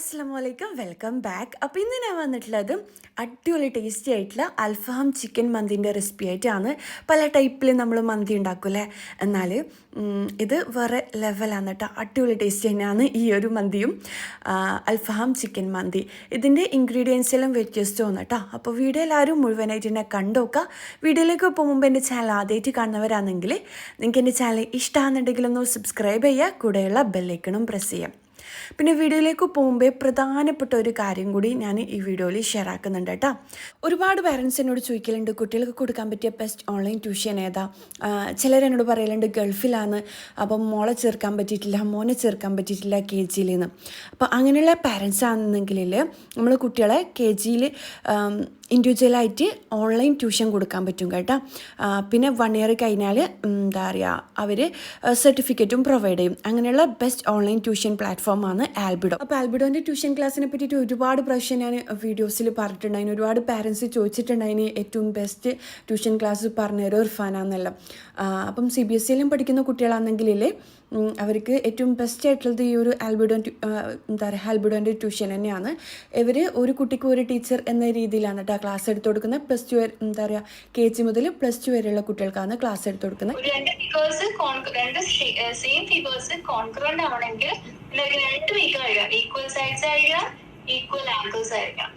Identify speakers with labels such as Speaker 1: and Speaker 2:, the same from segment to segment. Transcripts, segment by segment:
Speaker 1: അസ്സാം വലൈക്കും welcome back. അപ്പോൾ ഇന്ന് ഞാൻ വന്നിട്ടുള്ളത് അടിപൊളി ടേസ്റ്റി ആയിട്ടുള്ള അൽഫഹാം ചിക്കൻ മന്തിന്റെ റെസിപ്പി ആയിട്ടാണ്. പല ടൈപ്പിൽ നമ്മൾ മന്തി ഉണ്ടാക്കൂലേ എന്നാൽ ഇത് വേറെ ലെവലാണ് കേട്ടോ അടിപൊളി ടേസ്റ്റ് തന്നെയാണ് ഈ ഒരു മന്തിയും അൽഫാം ചിക്കൻ മന്തി. ഇതിന്റെ ഇൻഗ്രീഡിയൻസ് എല്ലാം വ്യത്യസ്തമാണ് കേട്ടോ അപ്പോൾ വീഡിയോ എല്ലാവരും മുഴുവനായിട്ട് തന്നെ കണ്ടുനോക്കുക വീഡിയോയിലേക്ക് പോകുമ്പോൾ എന്റെ ചാനൽ ആദ്യമായിട്ട് കാണുന്നവരാണെങ്കിൽ നിങ്ങൾക്ക് എന്റെ ചാനൽ ഇഷ്ടമാണെന്നുണ്ടെങ്കിൽ ഒന്ന് സബ്സ്ക്രൈബ് ചെയ്യുക. കൂടെയുള്ള ബെല്ലൈക്കണും പ്രസ് ചെയ്യാം പിന്നെ വീഡിയോയിലേക്ക് പോകുമ്പോൾ പ്രധാനപ്പെട്ട ഒരു കാര്യം കൂടി ഞാൻ ഈ വീഡിയോയിൽ ഷെയർ ആക്കുന്നുണ്ട് കേട്ടോ. ഒരുപാട് പേരൻസ് എന്നോട് ചോദിക്കലുണ്ട് കുട്ടികൾക്ക് കൊടുക്കാൻ പറ്റിയ ബെസ്റ്റ് ഓൺലൈൻ ട്യൂഷൻ ഏതാ? ചിലർ എന്നോട് പറയലുണ്ട് ഗൾഫിലാണ്. അപ്പം മോളെ ചേർക്കാൻ പറ്റിയിട്ടില്ല മോനെ ചേർക്കാൻ പറ്റിയിട്ടില്ല കെ ജിയിൽ നിന്ന് അപ്പോൾ അങ്ങനെയുള്ള പാരൻസ് ആണെന്നെങ്കിൽ നമ്മൾ കുട്ടികളെ കെ ജിയിൽ ഇൻഡിവിജ്വലായിട്ട് ഓൺലൈൻ ട്യൂഷൻ കൊടുക്കാൻ പറ്റും കേട്ടോ. പിന്നെ വൺ ഇയർ കഴിഞ്ഞാൽ എന്താ പറയുക അവർ സർട്ടിഫിക്കറ്റും പ്രൊവൈഡ് ചെയ്യും. അങ്ങനെയുള്ള ബെസ്റ്റ് ഓൺലൈൻ ട്യൂഷൻ പ്ലാറ്റ്ഫോമാണ് ആൽബിഡോ. അപ്പോൾ ആൽബിഡോന്റെ ട്യൂഷൻ ക്ലാസ്സിനെ പറ്റിയിട്ട് ഒരുപാട് പ്രാവശ്യം ഞാൻ വീഡിയോസിൽ പറഞ്ഞിട്ടുണ്ടായിന് ഒരുപാട് പാരൻസ് ചോദിച്ചിട്ടുണ്ടായിന് ഏറ്റവും ബെസ്റ്റ് ട്യൂഷൻ ക്ലാസ് പറഞ്ഞുതരും ഇർഫാനാന്നല്ല അപ്പം സി ബി എസ് സിയിലും പഠിക്കുന്ന കുട്ടികളാണെങ്കിലേ അവർക്ക് ഏറ്റവും ബെസ്റ്റ് ആയിട്ടുള്ളത് ഈ ഒരു ആൽബിഡോ എന്താ പറയുക ആൽബിഡോന്റെ ട്യൂഷൻ തന്നെയാണ്. ഇവർ ഒരു കുട്ടിക്ക് ഒരു ടീച്ചർ എന്ന രീതിയിലാണ് കേട്ടോ ക്ലാസ് എടുത്ത് കൊടുക്കുന്നത്. പ്ലസ് ടു എന്താ പറയുക കെ ജി മുതൽ പ്ലസ് ടു വരെയുള്ള കുട്ടികൾക്കാണ് ക്ലാസ് എടുത്ത് കൊടുക്കുന്നത്.
Speaker 2: രണ്ട് രണ്ട് സെയിം ഈക്വൽ സൈഡ്സ് ആയിരിക്കാം ഈക്വൽ ആംഗിൾസ് ആയിരിക്കാം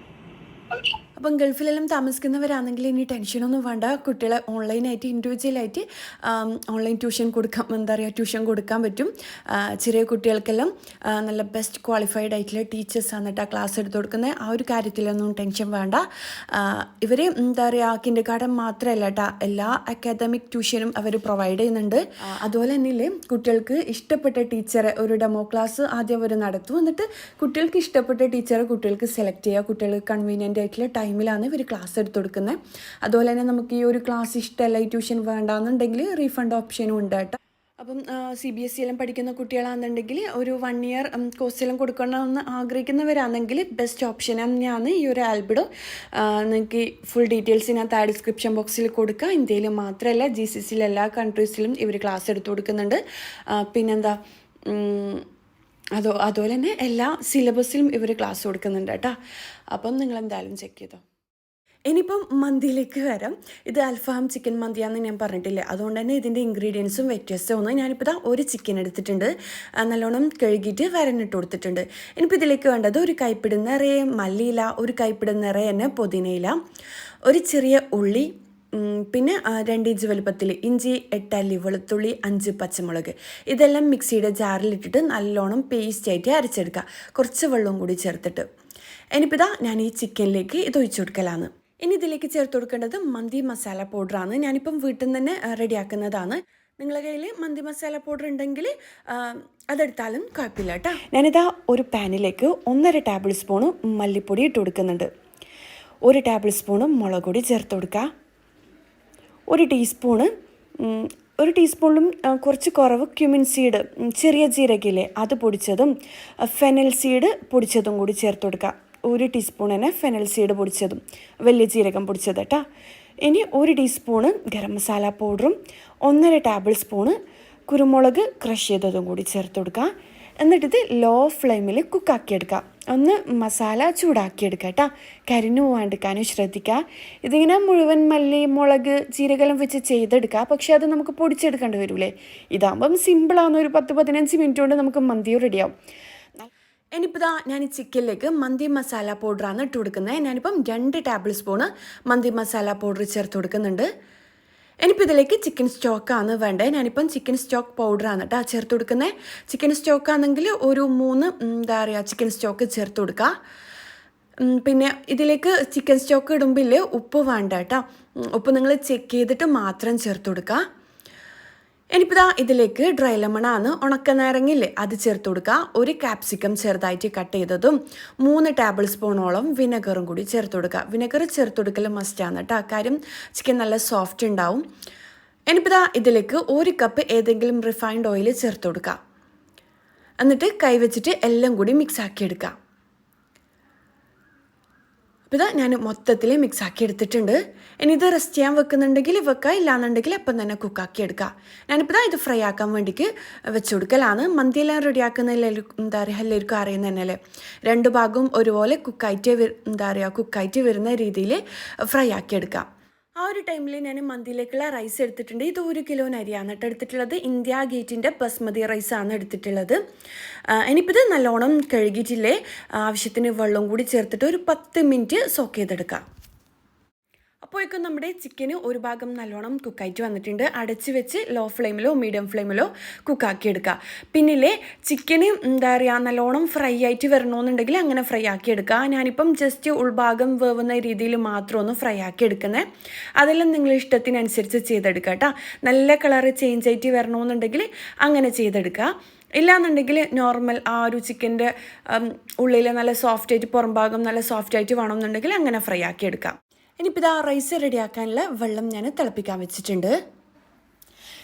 Speaker 2: ഓക്കെ
Speaker 1: അപ്പം ഗൾഫിലെല്ലാം താമസിക്കുന്നവരാണെങ്കിൽ ഇനി ടെൻഷനൊന്നും വേണ്ട. കുട്ടികളെ ഓൺലൈനായിട്ട് ഇൻഡിവിജ്വലായിട്ട് ഓൺലൈൻ ട്യൂഷൻ കൊടുക്കാം. എന്താ പറയുക ട്യൂഷൻ കൊടുക്കാൻ പറ്റും. ചെറിയ കുട്ടികൾക്കെല്ലാം നല്ല ബെസ്റ്റ് ക്വാളിഫൈഡ് ആയിട്ടുള്ള ടീച്ചേഴ്സ് ടീച്ചേഴ്സാണ് ആ ക്ലാസ് എടുത്ത് കൊടുക്കുന്നത്. ആ ഒരു കാര്യത്തിലൊന്നും ടെൻഷൻ വേണ്ട. ഇവർ എന്താ പറയുക കിൻഡർ ഗാർഡൻ മാത്രമല്ല കേട്ടോ എല്ലാ അക്കാദമിക് ട്യൂഷനും അവർ പ്രൊവൈഡ് ചെയ്യുന്നുണ്ട്. അതുപോലെ തന്നെ കുട്ടികൾക്ക് ഇഷ്ടപ്പെട്ട ടീച്ചറെ ഒരു ഡെമോ ക്ലാസ് ആദ്യം അവർ നടത്തും. എന്നിട്ട് കുട്ടികൾക്ക് ഇഷ്ടപ്പെട്ട ടീച്ചറെ കുട്ടികൾക്ക് സെലക്ട് ചെയ്യുക. കുട്ടികൾക്ക് കൺവീനിയന്റ് ആയിട്ടുള്ള ടൈമിലാണ് ഇവർ ക്ലാസ് എടുത്തു കൊടുക്കുന്നത് അതുപോലെ തന്നെ നമുക്ക് ഈ ഒരു ക്ലാസ് ഇഷ്ടമല്ല ഈ ട്യൂഷൻ വേണ്ടാന്നുണ്ടെങ്കിൽ റീഫണ്ട് ഓപ്ഷനും ഉണ്ട് കേട്ടോ. അപ്പം സി ബി എസ് സി എല്ലാം പഠിക്കുന്ന കുട്ടികളാണെന്നുണ്ടെങ്കിൽ ഒരു വൺ ഇയർ കോഴ്സ് എല്ലാം കൊടുക്കണമെന്ന് ആഗ്രഹിക്കുന്നവരാണെങ്കിൽ ബെസ്റ്റ് ഓപ്ഷൻ തന്നെയാണ് ഈ ഒരു ആൽബിഡോ നിങ്ങൾക്ക് ഫുൾ ഡീറ്റെയിൽസ് ഞാൻ താഴെ ഡിസ്ക്രിപ്ഷൻ ബോക്സിൽ കൊടുക്കുക. ഇന്ത്യയിൽ മാത്രമല്ല ജി സി സിയിലെ എല്ലാ കൺട്രീസിലും ഇവർ ക്ലാസ് എടുത്തു കൊടുക്കുന്നുണ്ട് പിന്നെന്താ അതോ അതുപോലെ തന്നെ എല്ലാ സിലബസിലും ഇവർ ക്ലാസ് കൊടുക്കുന്നുണ്ട് കേട്ടോ. അപ്പം നിങ്ങൾ എന്തായാലും ചെക്ക് ചെയ്തോ. ഇനിയിപ്പം മന്തിയിലേക്ക് വരാം. ഇത് അൽഫാം ചിക്കൻ മന്തിയാന്ന് ഞാൻ പറഞ്ഞിട്ടില്ലേ. അതുകൊണ്ട് തന്നെ ഇതിന്റെ ഇൻഗ്രീഡിയൻസും വ്യത്യസ്തമാണ് ഞാനിപ്പോൾ ഇതാ ഒരു ചിക്കൻ എടുത്തിട്ടുണ്ട്. നല്ലോണം കഴുകിയിട്ട് വരനിട്ട് കൊടുത്തിട്ടുണ്ട്. ഇനിയിപ്പോൾ ഇതിലേക്ക് വേണ്ടത് ഒരു കൈപ്പിടുന്ന നിറയെ മല്ലിയില ഒരു കൈപ്പിടുന്ന നിറയെ തന്നെ പുതിനയില ഒരു ചെറിയ ഉള്ളി പിന്നെ രണ്ട് ഇഞ്ച് വലുപ്പത്തിൽ ഇഞ്ചി എട്ടല്ലി വെളുത്തുള്ളി അഞ്ച് പച്ചമുളക്. ഇതെല്ലാം മിക്സിയുടെ ജാറിലിട്ടിട്ട് നല്ലോണം പേസ്റ്റ് ആയിട്ട് അരച്ചെടുക്കുക കുറച്ച് വെള്ളവും കൂടി ചേർത്തിട്ട്. ഇനിയിപ്പോൾ ഞാൻ ഈ ചിക്കനിലേക്ക് ഇത് ഒഴിച്ചു കൊടുക്കലാണ്. ഇനി ഇതിലേക്ക് ചേർത്ത് കൊടുക്കേണ്ടത് മന്തി മസാല പൗഡറാണ്. ഞാനിപ്പം വീട്ടിൽ നിന്ന് തന്നെ റെഡിയാക്കുന്നതാണ്. നിങ്ങളുടെ കയ്യിൽ മന്തി മസാല പൗഡർ ഉണ്ടെങ്കിൽ അതെടുത്താലും കുഴപ്പമില്ല കേട്ടോ. ഞാനിതാ ഒരു പാനിലേക്ക് ഒന്നര ടേബിൾ സ്പൂണ് മല്ലിപ്പൊടി ഇട്ട് കൊടുക്കുന്നുണ്ട്. ഒരു ടേബിൾ സ്പൂണ് മുളക് പൊടി ചേർത്ത് കൊടുക്കുക ഒരു ടീസ്പൂണ് ഒരു ടീസ്പൂണിലും കുറച്ച് കുറവ് ക്യുമിൻ സീഡ് ചെറിയ ജീരകയില്ലേ അത് പൊടിച്ചതും ഫെനൽ സീഡ് പൊടിച്ചതും കൂടി ചേർത്ത് കൊടുക്കുക. ഒരു ടീസ്പൂൺ തന്നെ ഫെനൽ സീഡ് പൊടിച്ചതും വലിയ ജീരകം പൊടിച്ചത് കേട്ടോ. ഇനി ഒരു ടീസ്പൂണ് ഗരം മസാല പൗഡറും ഒന്നര ടേബിൾ സ്പൂണ് കുരുമുളക് ക്രഷ് ചെയ്തതും കൂടി ചേർത്ത് കൊടുക്കുക. എന്നിട്ടിത് ലോ ഫ്ലെയിമിൽ കുക്കാക്കിയെടുക്കുക ഒന്ന് മസാല ചൂടാക്കിയെടുക്കുക കേട്ടോ. കരിഞ്ഞു പോകാണ്ടിരിക്കാനും ശ്രദ്ധിക്കുക. ഇതിങ്ങനെ മുഴുവൻ മല്ലി മുളക് ജീരകലം വെച്ച് ചെയ്തെടുക്കുക. പക്ഷേ അത് നമുക്ക് പൊടിച്ചെടുക്കേണ്ടി വരൂലേ? ഇതാകുമ്പം സിമ്പിളാണ് ഒരു പത്ത് പതിനഞ്ച് മിനിറ്റ് കൊണ്ട് നമുക്ക് മന്തിയോ റെഡിയാവും ഇനിയിപ്പോൾ ഇതാ ഞാൻ ചിക്കനിലേക്ക് മന്തി മസാല പൗഡറാണ് ഇട്ട് കൊടുക്കുന്നത്. ഞാനിപ്പം രണ്ട് table spoon mandi masala powder ചേർത്ത് കൊടുക്കുന്നുണ്ട്. ഇനിയിപ്പോൾ ഇതിലേക്ക് ചിക്കൻ സ്റ്റോക്കാണ് വേണ്ടത്. ഞാനിപ്പം ചിക്കൻ സ്റ്റോക്ക് പൗഡറാണ് കേട്ടോ ചേർത്ത് കൊടുക്കുന്നത് ചിക്കൻ സ്റ്റോക്കാണെങ്കിൽ ഒരു മൂന്ന് എന്താ പറയുക ചിക്കൻ സ്റ്റോക്ക് ചേർത്ത് കൊടുക്കുക പിന്നെ ഇതിലേക്ക് ചിക്കൻ സ്റ്റോക്ക് ഇടുമ്പോൾ ഉപ്പ് വേണ്ട കേട്ടോ ഉപ്പ് നിങ്ങൾ ചെക്ക് ചെയ്തിട്ട് മാത്രം ചേർത്ത് കൊടുക്കുക ഇനിയിപ്പോൾ ഇതാ ഇതിലേക്ക് ഡ്രൈ ലെമണാണ് ഉണക്ക നാരങ്ങയില്ലേ അത് ചേർത്ത് കൊടുക്കുക. ഒരു കാപ്സിക്കം ചെറുതായിട്ട് കട്ട് ചെയ്തതും മൂന്ന് ടേബിൾ സ്പൂണോളം വിനെഗറും കൂടി ചേർത്ത് കൊടുക്കുക. വിനെഗർ ചേർത്ത് കൊടുക്കൽ മസ്റ്റാണ് കേട്ടോ കാര്യം ചിക്കൻ നല്ല സോഫ്റ്റ് ഉണ്ടാവും ഇനിയിപ്പോൾ ഇതാ ഇതിലേക്ക് ഒരു കപ്പ് ഏതെങ്കിലും റിഫൈൻഡ് ഓയിൽ ചേർത്ത് കൊടുക്കുക. എന്നിട്ട് കൈവച്ചിട്ട് എല്ലാം കൂടി മിക്സ് ആക്കി എടുക്കുക. അപ്പോൾ ഇതാ ഞാൻ മൊത്തത്തിൽ മിക്സ് ആക്കി എടുത്തിട്ടുണ്ട് ഇനി ഇത് റെസ്റ്റ് ചെയ്യാൻ വെക്കുന്നുണ്ടെങ്കിൽ വെക്കുക ഇല്ലാന്നുണ്ടെങ്കിൽ അപ്പം തന്നെ കുക്കാക്കി എടുക്കുക ഞാനിപ്പോൾ ഇതാ ഫ്രൈ ആക്കാൻ വേണ്ടിയിട്ട് വെച്ച് കൊടുക്കലാണ് മന്തിയെല്ലാം റെഡിയാക്കുന്നതിൽ എന്താ പറയുക എല്ലാവർക്കും അറിയുന്ന തന്നെയല്ലേ? രണ്ട് ഭാഗവും ഒരുപോലെ കുക്കായിട്ട് എന്താ പറയുക കുക്കായിട്ട് വരുന്ന രീതിയിൽ ഫ്രൈ ആക്കി എടുക്കാം ആ ഒരു ടൈമിൽ ഞാൻ മന്തിയിലേക്കുള്ള റൈസ് എടുത്തിട്ടുണ്ട്. ഇത് ഒരു കിലോ അരിയാണ് കേട്ടോ എടുത്തിട്ടുള്ളത്. ഇന്ത്യ ഗേറ്റിന്റെ ബസ്മതി റൈസാണ് എടുത്തിട്ടുള്ളത്. ഇനിയിപ്പോൾ ഇത് നല്ലോണം കഴുകിയിട്ടില്ലേ? ആവശ്യത്തിന് വെള്ളം കൂടി ചേർത്തിട്ട് ഒരു പത്ത് മിനിറ്റ് സോക്ക് ചെയ്തെടുക്കാം. അപ്പോഴേക്കും നമ്മുടെ ചിക്കന് ഒരു ഭാഗം നല്ലോണം കുക്കായിട്ട് വന്നിട്ടുണ്ട്. അടച്ച് വെച്ച് ലോ ഫ്ലെയിമിലോ മീഡിയം ഫ്ലെയിമിലോ കുക്കാക്കി എടുക്കുക പിന്നിലെ ചിക്കന് എന്താ പറയുക നല്ലോണം ഫ്രൈ ആയിട്ട് വരണമെന്നുണ്ടെങ്കിൽ അങ്ങനെ ഫ്രൈ ആക്കി എടുക്കുക ഞാനിപ്പം ജസ്റ്റ് ഉൾഭാഗം വേവുന്ന രീതിയിൽ മാത്രം ഒന്ന് ഫ്രൈ ആക്കി എടുക്കുന്നത് അതെല്ലാം നിങ്ങൾ ഇഷ്ടത്തിനനുസരിച്ച് ചെയ്തെടുക്കുക കേട്ടോ. നല്ല കളറ് ചേഞ്ച് ആയിട്ട് വരണമെന്നുണ്ടെങ്കിൽ അങ്ങനെ ചെയ്തെടുക്കുക. ഇല്ലാന്നുണ്ടെങ്കിൽ നോർമൽ ആ ഒരു ചിക്കന്റെ ഉള്ളിൽ നല്ല സോഫ്റ്റ് ആയിട്ട് പുറം ഭാഗം നല്ല സോഫ്റ്റ് ആയിട്ട് വേണമെന്നുണ്ടെങ്കിൽ അങ്ങനെ ഫ്രൈ ആക്കി എടുക്കാം. ഇനിയിപ്പോൾ ഇതാ റൈസ് റെഡിയാക്കാനുള്ള വെള്ളം ഞാൻ തിളപ്പിക്കാൻ വെച്ചിട്ടുണ്ട്.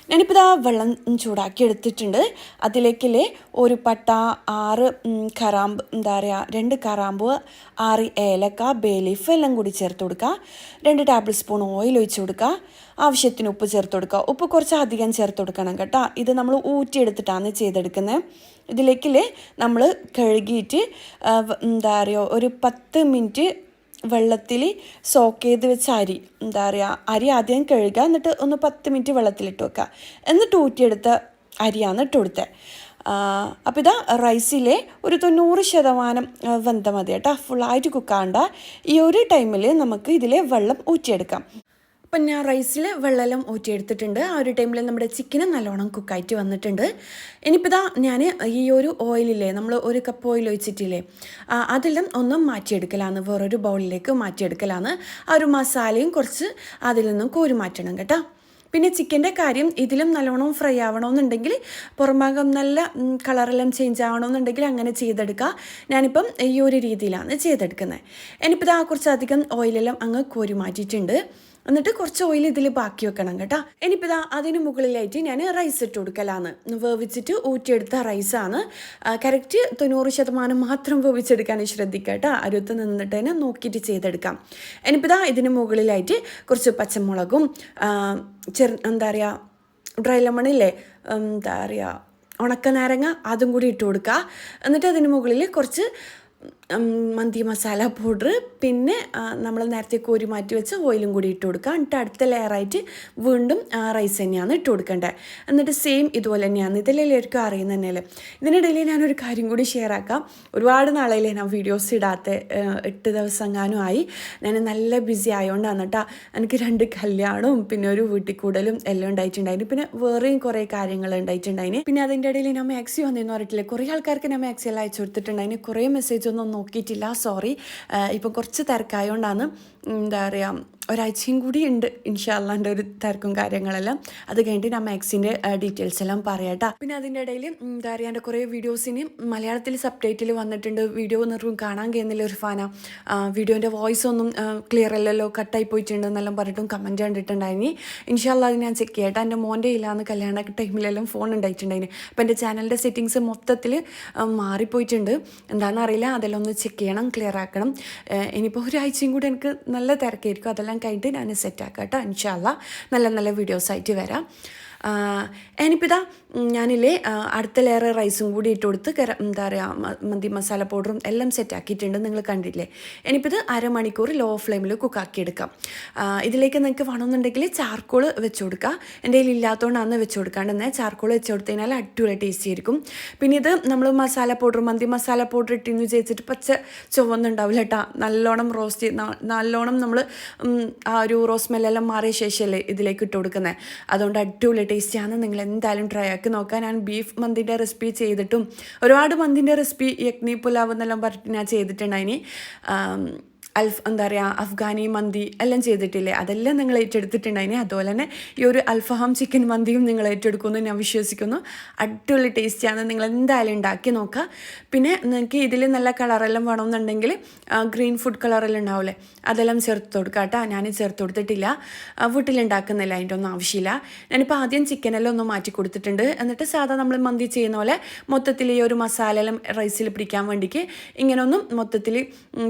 Speaker 1: ഞാനിപ്പോൾ ഇതാ വെള്ളം ചൂടാക്കി എടുത്തിട്ടുണ്ട്. അതിലേക്കിലെ ഒരു പട്ട ആറ് കറാമ്പ് എന്താ പറയുക രണ്ട് കറാമ്പ് ആറ് ഏലക്ക ബേലീഫ് എല്ലാം കൂടി ചേർത്ത് കൊടുക്കുക. രണ്ട് ടേബിൾ സ്പൂൺ ഓയിൽ ഒഴിച്ച് കൊടുക്കുക. ആവശ്യത്തിന് ഉപ്പ് ചേർത്ത് കൊടുക്കുക. ഉപ്പ് കുറച്ച് അധികം ചേർത്ത് കൊടുക്കണം കേട്ടോ. ഇത് നമ്മൾ ഊറ്റിയെടുത്തിട്ടാണ് ചെയ്തെടുക്കുന്നത് ഇതിലേക്കിൽ നമ്മൾ കഴുകിയിട്ട് എന്താ പറയുക ഒരു പത്ത് മിനിറ്റ് വെള്ളത്തിൽ സോക്ക് ചെയ്ത് വെച്ച അരി എന്താ പറയുക അരി ആദ്യം കഴുകുക എന്നിട്ട് ഒന്ന് പത്ത് മിനിറ്റ് വെള്ളത്തിലിട്ട് വെക്കുക. എന്നിട്ട് ഊറ്റിയെടുത്ത അരിയാണ് ഇട്ട് കൊടുത്തത് അപ്പോൾ ഇതാ റൈസിലെ ഒരു തൊണ്ണൂറ് ശതമാനം വെന്ത മതി കേട്ടോ. ഫുള്ളായിട്ട് കുക്കാണ്ട ഈ ഒരു ടൈമിൽ നമുക്ക് ഇതിലെ വെള്ളം ഊറ്റിയെടുക്കാം. അപ്പം ഞാൻ റൈസിൽ വെള്ളമെല്ലാം ഊറ്റിയെടുത്തിട്ടുണ്ട്. ആ ഒരു ടൈമിൽ നമ്മുടെ ചിക്കന് നല്ലോണം കുക്കായിട്ട് വന്നിട്ടുണ്ട്. ഇനിയിപ്പോൾ ഞാൻ ഈ ഒരു ഓയിലില്ലേ നമ്മൾ ഒരു കപ്പ് ഓയിൽ ഒഴിച്ചിട്ടില്ലേ അതെല്ലാം ഒന്നും മാറ്റിയെടുക്കലാണ് വേറൊരു ബൗളിലേക്ക് മാറ്റിയെടുക്കലാണ് ആ ഒരു മസാലയും കുറച്ച് അതിൽ നിന്നും കോരി മാറ്റണം കേട്ടോ. പിന്നെ ചിക്കന്റെ കാര്യം ഇതിലും നല്ലോണം ഫ്രൈ ആവണമെന്നുണ്ടെങ്കിൽ പുറംഭാഗം നല്ല കളറെല്ലാം ചേഞ്ച് ആവണമെന്നുണ്ടെങ്കിൽ അങ്ങനെ ചെയ്തെടുക്കുക ഞാനിപ്പം ഈ ഒരു രീതിയിലാണ് ചെയ്തെടുക്കുന്നത്. ഇനിയിപ്പോൾ ഇതാ കുറച്ചധികം ഓയിലെല്ലാം അങ്ങ് കോരി മാറ്റിയിട്ടുണ്ട്. എന്നിട്ട് കുറച്ച് ഓയിൽ ഇതിൽ ബാക്കി വെക്കണം കേട്ടോ. ഇനിയിപ്പോൾ അതിന് മുകളിലായിട്ട് ഞാൻ റൈസ് ഇട്ട് കൊടുക്കലാണ് വേവിച്ചിട്ട് ഊറ്റിയെടുത്ത റൈസാണ് കറക്റ്റ് തൊണ്ണൂറ് ശതമാനം മാത്രം വേവിച്ചെടുക്കാൻ ശ്രദ്ധിക്കുക കേട്ടോ. അരുത്ത് നിന്നിട്ട് തന്നെ നോക്കിയിട്ട് ചെയ്തെടുക്കാം. ഇനിയിപ്പോൾ ഇതാ ഇതിന് മുകളിലായിട്ട് കുറച്ച് പച്ചമുളകും ചെറു എന്താ പറയുക ഡ്രൈ ലെമണില്ലേ എന്താ പറയുക ഉണക്ക നാരങ്ങ അതും കൂടി ഇട്ട് കൊടുക്കുക. എന്നിട്ട് അതിന് മുകളിൽ കുറച്ച് മന്തി മസാല പൗഡർ പിന്നെ നമ്മൾ നേരത്തെ കോരി മാറ്റി വെച്ച ഓയിലും കൂടി ഇട്ട് കൊടുക്കുക. എന്നിട്ട് അടുത്ത ലെയറായിട്ട് വീണ്ടും റൈസ് തന്നെയാണ് ഇട്ട് കൊടുക്കേണ്ടത്. എന്നിട്ട് സെയിം ഇതുപോലെ തന്നെയാണ്. ഇതിലെല്ലാവർക്കും അറിയുന്ന തന്നെയല്ലേ? ഇതിനിടയിൽ ഞാനൊരു കാര്യം കൂടി ഷെയർ ആക്കാം. ഒരുപാട് നാളായില്ലേ ഞാൻ വീഡിയോസ് ഇടാത്ത എട്ട് ദിവസം എങ്ങാനും ആയി. ഞാൻ നല്ല ബിസി ആയതുകൊണ്ടാണ് കേട്ടോ എനിക്ക് രണ്ട് കല്യാണവും പിന്നെ ഒരു വീട്ടിൽ കൂടലും എല്ലാം ഉണ്ടായിട്ടുണ്ടായിരുന്നു. പിന്നെ വേറെയും കുറേ കാര്യങ്ങൾ ഉണ്ടായിട്ടുണ്ടായിന്. പിന്നെ അതിന്റെ ഇടയിൽ ഞാൻ മാക്സി വന്നെന്ന് പറഞ്ഞിട്ടില്ലേ? കുറേ ആൾക്കാർക്ക് ഞാൻ മാക്സി എല്ലാം അയച്ചു കൊടുത്തിട്ടുണ്ടായിന്. കുറേ മെസ്സേജ് ഒന്നും നോക്കിയിട്ടില്ല. സോറി ഇപ്പം കുറച്ച് തിരക്കായതുകൊണ്ടാണ് എന്താ പറയുക ഒരാഴ്ചയും കൂടി ഉണ്ട് ഇൻഷാല്ലാന്റെ ഒരു തിരക്കും കാര്യങ്ങളെല്ലാം. അത് കഴിഞ്ഞിട്ട് ഞാൻ മാക്സിന്റെ ഡീറ്റെയിൽസ് എല്ലാം പറയാട്ടാ പിന്നെ അതിന്റെ ഇടയിൽ എന്താ പറയുക എന്റെ കുറേ വീഡിയോസിന് മലയാളത്തിൽ സബ് ടൈറ്റിൽ വന്നിട്ടുണ്ട്. വീഡിയോ ഒന്നും കാണാൻ കഴിയുന്നില്ല ഒരു ഫാന. വീഡിയോന്റെ വോയിസ് ഒന്നും ക്ലിയർ അല്ലല്ലോ കട്ടായി പോയിട്ടുണ്ട് എന്നെല്ലാം പറഞ്ഞിട്ടും കമന്റ് കണ്ടിട്ടുണ്ടായിനി. ഇൻഷാല്ല അത് ഞാൻ ചെക്ക് ചെയ്യട്ടെ എന്റെ മോന്റെ ഇല്ലാന്ന് കല്യാണ ടൈമിലെല്ലാം ഫോൺ ഉണ്ടായിട്ടുണ്ടായിന്. അപ്പോൾ എന്റെ ചാനലിന്റെ സെറ്റിങ്സ് മൊത്തത്തിൽ മാറിപ്പോയിട്ടുണ്ട്. എന്താണെന്ന് അറിയില്ല അതെല്ലാം ഒന്ന് ചെക്ക് ചെയ്യണം ക്ലിയർ ആക്കണം. ഇനിയിപ്പോൾ ഒരാഴ്ചയും കൂടി എനിക്ക് നല്ല തിരക്കായിരിക്കും. അതെല്ലാം കഴിഞ്ഞിട്ട് ഞാൻ സെറ്റ് ആക്കാം കേട്ടോ ഇൻഷാല്ല നല്ല നല്ല വീഡിയോസ് ആയിട്ട് വരാം. ഉം, ഞാനില്ലേ അടുത്ത ലെയർ റൈസും കൂടി ഇട്ട് കൊടുത്ത് കര എന്താ പറയുക മന്തി മസാല പൗഡറും എല്ലാം സെറ്റ് ആക്കിയിട്ടുണ്ട്. നിങ്ങൾ കണ്ടില്ലേ? ഇനിയിപ്പോൾ ഇത് അരമണിക്കൂർ ലോ ഫ്ലെയിമിൽ കുക്കാക്കി എടുക്കാം. ഇതിലേക്ക് നിങ്ങൾക്ക് വേണമെന്നുണ്ടെങ്കിൽ ചാർക്കോൾ വെച്ച് കൊടുക്കുക എന്റെ കയ്യിൽ ഇല്ലാത്തതുകൊണ്ടാണ് വെച്ച് കൊടുക്കാണ്ടെന്ന്. ചാർക്കോൾ വെച്ച് കൊടുത്തു കഴിഞ്ഞാൽ അടിപൊളി ടേസ്റ്റ് ആയിരിക്കും. പിന്നെ ഇത് നമ്മൾ മസാല പൗഡർ മന്തി മസാല പൗഡർ ഇട്ടിന്ന് വിചാരിച്ചിട്ട് പച്ച ചുവന്നുണ്ടാവില്ല കേട്ടോ നല്ലോണം റോസ്റ്റ് നല്ലോണം നമ്മൾ ആ ഒരു റോസ് മാറിയ ശേഷമല്ലേ ഇതിലേക്ക് ഇട്ട് കൊടുക്കുന്നത് അതുകൊണ്ട് അടിപൊളി ടേസ്റ്റിയാണ് നിങ്ങൾ എന്തായാലും ട്രൈ ആക്കി നോക്കാൻ. ഞാൻ ബീഫ് മന്തിന്റെ റെസിപ്പി ചെയ്തിട്ടും ഒരുപാട് മന്തിന്റെ റെസിപ്പി യക്നി പുലാവ് എന്നെല്ലാം പറഞ്ഞിട്ട് ഞാൻ ചെയ്തിട്ടുണ്ടായിനി. അൽഫ് എന്താ പറയുക അഫ്ഗാനി മന്തി എല്ലാം ചെയ്തിട്ടില്ലേ? അതെല്ലാം നിങ്ങൾ ഏറ്റെടുത്തിട്ടുണ്ടായിനി അതുപോലെ തന്നെ ഈ ഒരു അൽഫഹാം ചിക്കൻ മന്തിയും നിങ്ങൾ ഏറ്റെടുക്കുമെന്ന് ഞാൻ വിശ്വസിക്കുന്നു. അടിപൊളി ടേസ്റ്റിയാണ് നിങ്ങൾ എന്തായാലും ഉണ്ടാക്കി നോക്കുക. പിന്നെ നിങ്ങൾക്ക് ഇതിൽ നല്ല കളറെല്ലാം വേണമെന്നുണ്ടെങ്കിൽ ഗ്രീൻ ഫുഡ് കളറെല്ലാം ഉണ്ടാവില്ലേ? അതെല്ലാം ചേർത്ത് കൊടുക്കുക കേട്ടോ. ഞാൻ ചേർത്ത് കൊടുത്തിട്ടില്ല. വീട്ടിലുണ്ടാക്കുന്നില്ല. അതിന്റെ ഒന്നും ആവശ്യമില്ല. ഞാനിപ്പോൾ ആദ്യം ചിക്കനെല്ലാം ഒന്ന് മാറ്റി കൊടുത്തിട്ടുണ്ട്. എന്നിട്ട് സാധാ നമ്മൾ മന്തി ചെയ്യുന്ന പോലെ മൊത്തത്തിൽ ഈ ഒരു മസാല എല്ലാം റൈസിൽ പിടിക്കാൻ വേണ്ടിക്ക് ഇങ്ങനെ ഒന്നും മൊത്തത്തിൽ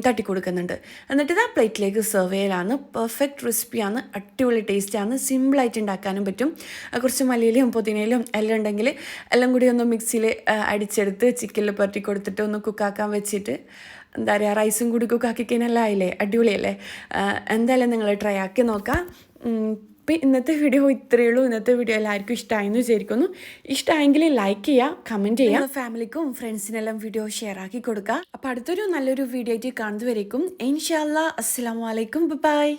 Speaker 1: തട്ടി കൊടുക്കുന്നുണ്ട്. എന്നിട്ട് ആ പ്ലേറ്റിലേക്ക് സെർവ് ചെയ്യലാണ്. പെർഫെക്റ്റ് റെസിപ്പിയാണ് അടിപൊളി ടേസ്റ്റാണ് സിമ്പിളായിട്ട് ഉണ്ടാക്കാനും പറ്റും. കുറച്ച് മല്ലിയിലും പുതിനയിലും എല്ലാം ഉണ്ടെങ്കിൽ എല്ലാം കൂടി ഒന്ന് മിക്സിയിൽ അടിച്ചെടുത്ത് ചിക്കനിൽ പുരട്ടി കൊടുത്തിട്ട് ഒന്ന് കുക്കാക്കാൻ വെച്ചിട്ട് എന്താ പറയുക റൈസും കൂടി കുക്കാക്കി കഴിഞ്ഞാൽ ആയില്ലേ? അടിപൊളിയല്ലേ? എന്തായാലും നിങ്ങൾ ട്രൈ ആക്കി നോക്കാം. ഉം, അപ്പം ഇന്നത്തെ വീഡിയോ ഇത്രയേ ഉള്ളൂ. ഇന്നത്തെ വീഡിയോ എല്ലാവർക്കും ഇഷ്ടമായെന്ന് വിചാരിക്കുന്നു. ഇഷ്ടമായെങ്കിൽ ലൈക്ക് ചെയ്യുക കമന്റ് ചെയ്യുക ഫാമിലിക്കും ഫ്രണ്ട്സിനെല്ലാം വീഡിയോ ഷെയർ ആക്കി കൊടുക്കുക അപ്പോൾ അടുത്തൊരു നല്ലൊരു വീഡിയോ ആയിട്ട് കാണുന്നതുവരേക്കും. ഇൻഷാല്ലാ അസ്സാം വലൈക്കും ബൈ